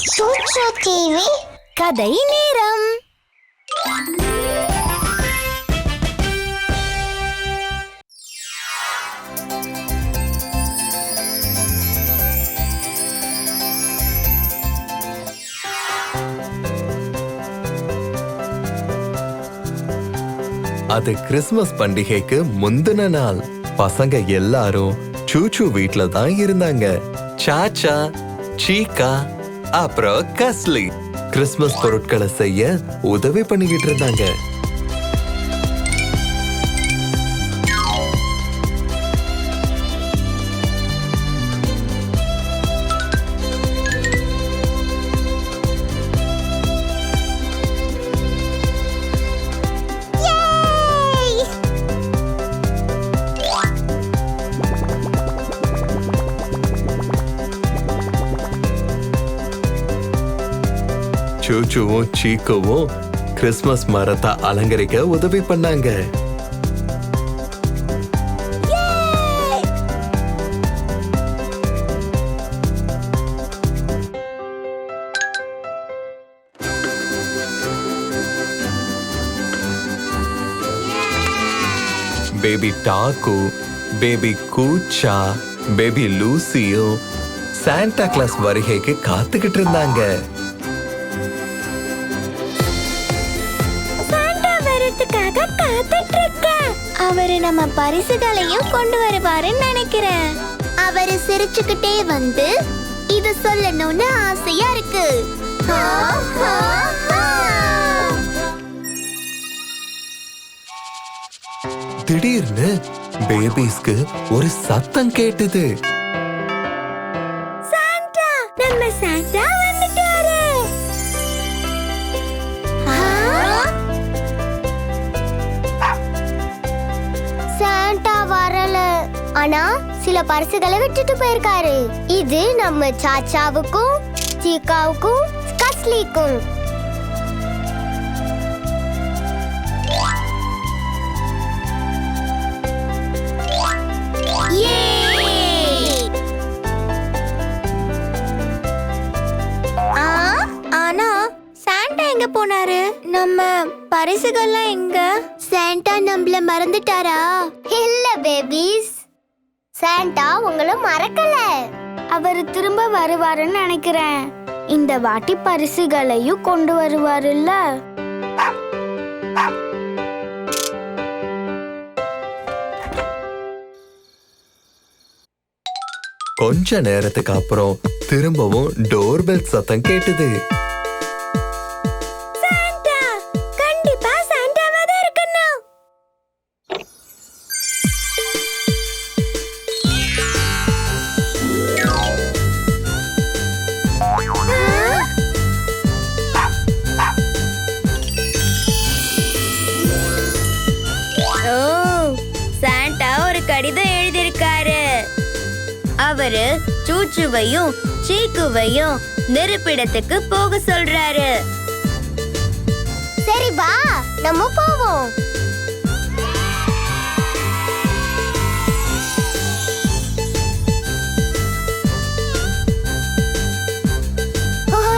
TV கதை நேரம். அது கிறிஸ்மஸ் பண்டிகைக்கு முந்தின நாள். பசங்க எல்லாரும் சூச்சு வீட்ல தான் இருந்தாங்க. சாச்சா சீக்கா அப்புறம் கஸ்லி. கிறிஸ்மஸ் பொருட்களை செய்ய உதவி பண்ணிக்கிட்டு இருந்தாங்க. சூச்சுவும் சீக்குவும் கிறிஸ்மஸ் மரத்தை அலங்கரிக்க உதவி பண்ணாங்க. பேபி டாக்கு பேபி கூச்சா பேபி லூசியும் சாண்டா கிளாஸ் வருகைக்கு காத்துக்கிட்டு இருந்தாங்க. காத்துட்டு இருக்கேன் அவரு நம்ம பரிசுகளையும் கொண்டு வருவாருன்னு நினைக்கிறேன். அவரு சிரிச்சுக்கிட்டே வந்து இது சொல்லணும்னு ஆசையா இருக்கு. திடீர்னு பேபிஸ்க்கு ஒரு சத்தம் கேட்டது. ஆனா சில பரிசுகளை விட்டுட்டு போயிருக்காரு. இது நம்ம சாச்சாவுக்கும் சீக்காவுக்கும் கஸ்லிக்கும். ஆ, சாண்டா போனாரு? நம்ம பரிசுகள்லாம் எங்க? சாண்டா நம்மள மறந்துட்டாரா? இல்ல பேபிஸ். சாண்டா உங்களை மறக்கல. அவர் திரும்ப வருவாருன்னு நினைக்கிறேன். இந்த வாட்டி பரிசுகளையும் கொண்டு வருவாருல்ல. கொஞ்ச நேரத்துக்கு அப்புறம் திரும்பவும் டோர்பெல் சத்தம் கேட்டது. அவரு சூச்சுவையும் சீக்குவையும் நெருப்பிடத்துக்கு போக சொல்றாரு. சரி வா நம்ம போவோம்.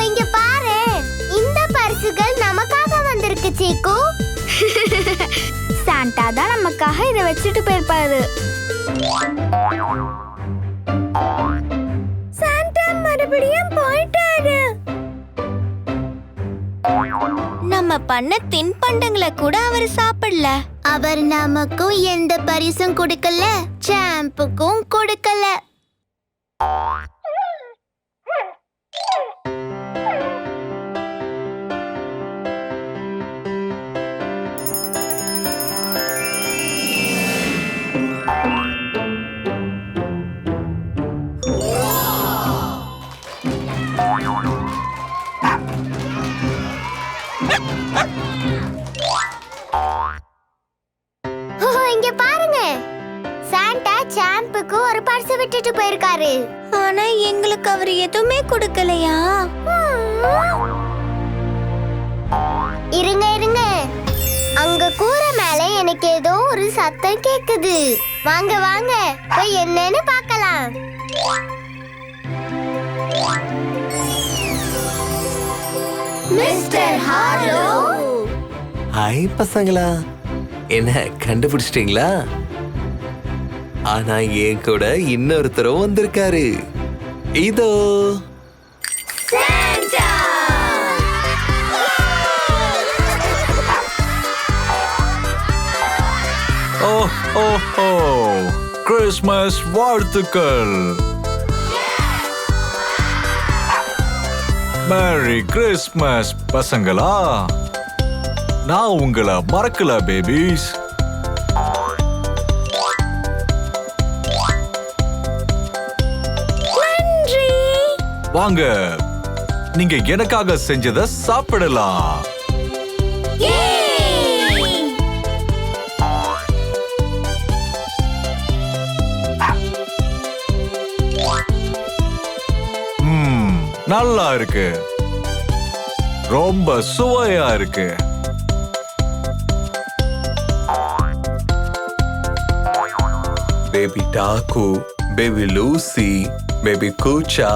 இங்க பாரு. இந்த பரிசுகள் நமக்காக வந்திருக்கு சீக்கு. சாண்டா தான் நமக்காக இதை வச்சுட்டு போயிருப்பாரு. நம்ம பண்ண தின்பண்டங்களை கூட அவர் சாப்பிடல. அவர் நமக்கும் எந்த பரிசும் கொடுக்கல சாம்புக்கும் கொடுக்கல. சாம்புக்கு ஒரு பரிசு விட்டுட்டு போயிருக்காரு. ஆனா எங்களுக்கு அவர் எதுவுமே கொடுக்கலையா? இருங்க இருங்க. அங்க கூரை மேல எனக்கு ஏதோ ஒரு சத்தம் கேக்குது. வாங்க வாங்க. போய் என்னன்னு பார்க்கலாம். மிஸ்டர் ஹார்லோ ஹாய் பசங்களா. என்ன கண்டுபிடிச்சிட்டீங்களா? ஆனா என் கூட இன்னொருத்தரும் வந்திருக்காரு. இதோ. ஓ ஓ ஓ கிறிஸ்மஸ் வாழ்த்துக்கள். மேரி கிறிஸ்மஸ் பசங்களா. நான் உங்களை மறக்கல பேபிஸ் வாங்க நீங்க எனக்காக செஞ்சத சாப்பிடலாம். நல்லா இருக்கு. ரொம்ப சுவையா இருக்கு. பேபி டாக்கு பேபி லூசி பேபி கூச்சா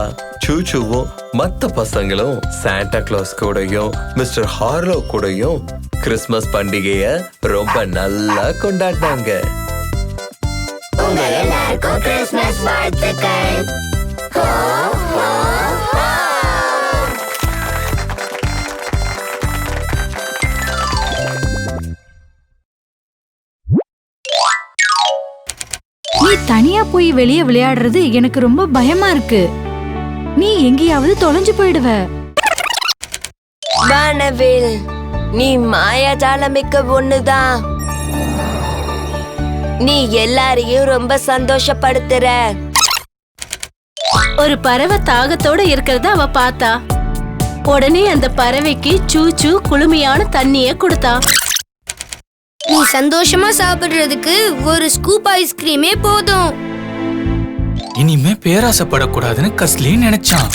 சூச்சுவும் மத்த பசங்களும் சாண்டா கிளாஸ் கூடயும் மிஸ்டர் ஹார்லோ கூடயும் கிறிஸ்மஸ் பண்டிகைய ரொம்ப நல்லா கொண்டாடினாங்க. உங்க எல்லாருக்கும் கிறிஸ்மஸ் வாழ்த்துக்கள். தனியா போய் வெளியே விளையாடுறது எனக்கு ரொம்ப பயமா இருக்கு. நீ எங்கேயாவது தொலைஞ்சு போயிடுவ. வானவில் நீ மாயாஜாலமிக்க ஒண்ணுதான் நீ எல்லாரையும் ரொம்ப சந்தோஷப்படுத்துற. ஒரு பறவை தாகத்தோட இருக்கிறத அவ பார்த்தா. உடனே அந்த பறவைக்கு சூச்சு குளுமையான தண்ணிய கொடுத்தா. நீ சந்தோஷமா சாப்பிடுறதுக்கு ஒரு ஸ்கூப் ஐஸ்கிரீமே போதும். இனிமே பேராசைப்படக்கூடாதுன்னு கஸ்லி நினைச்சான்.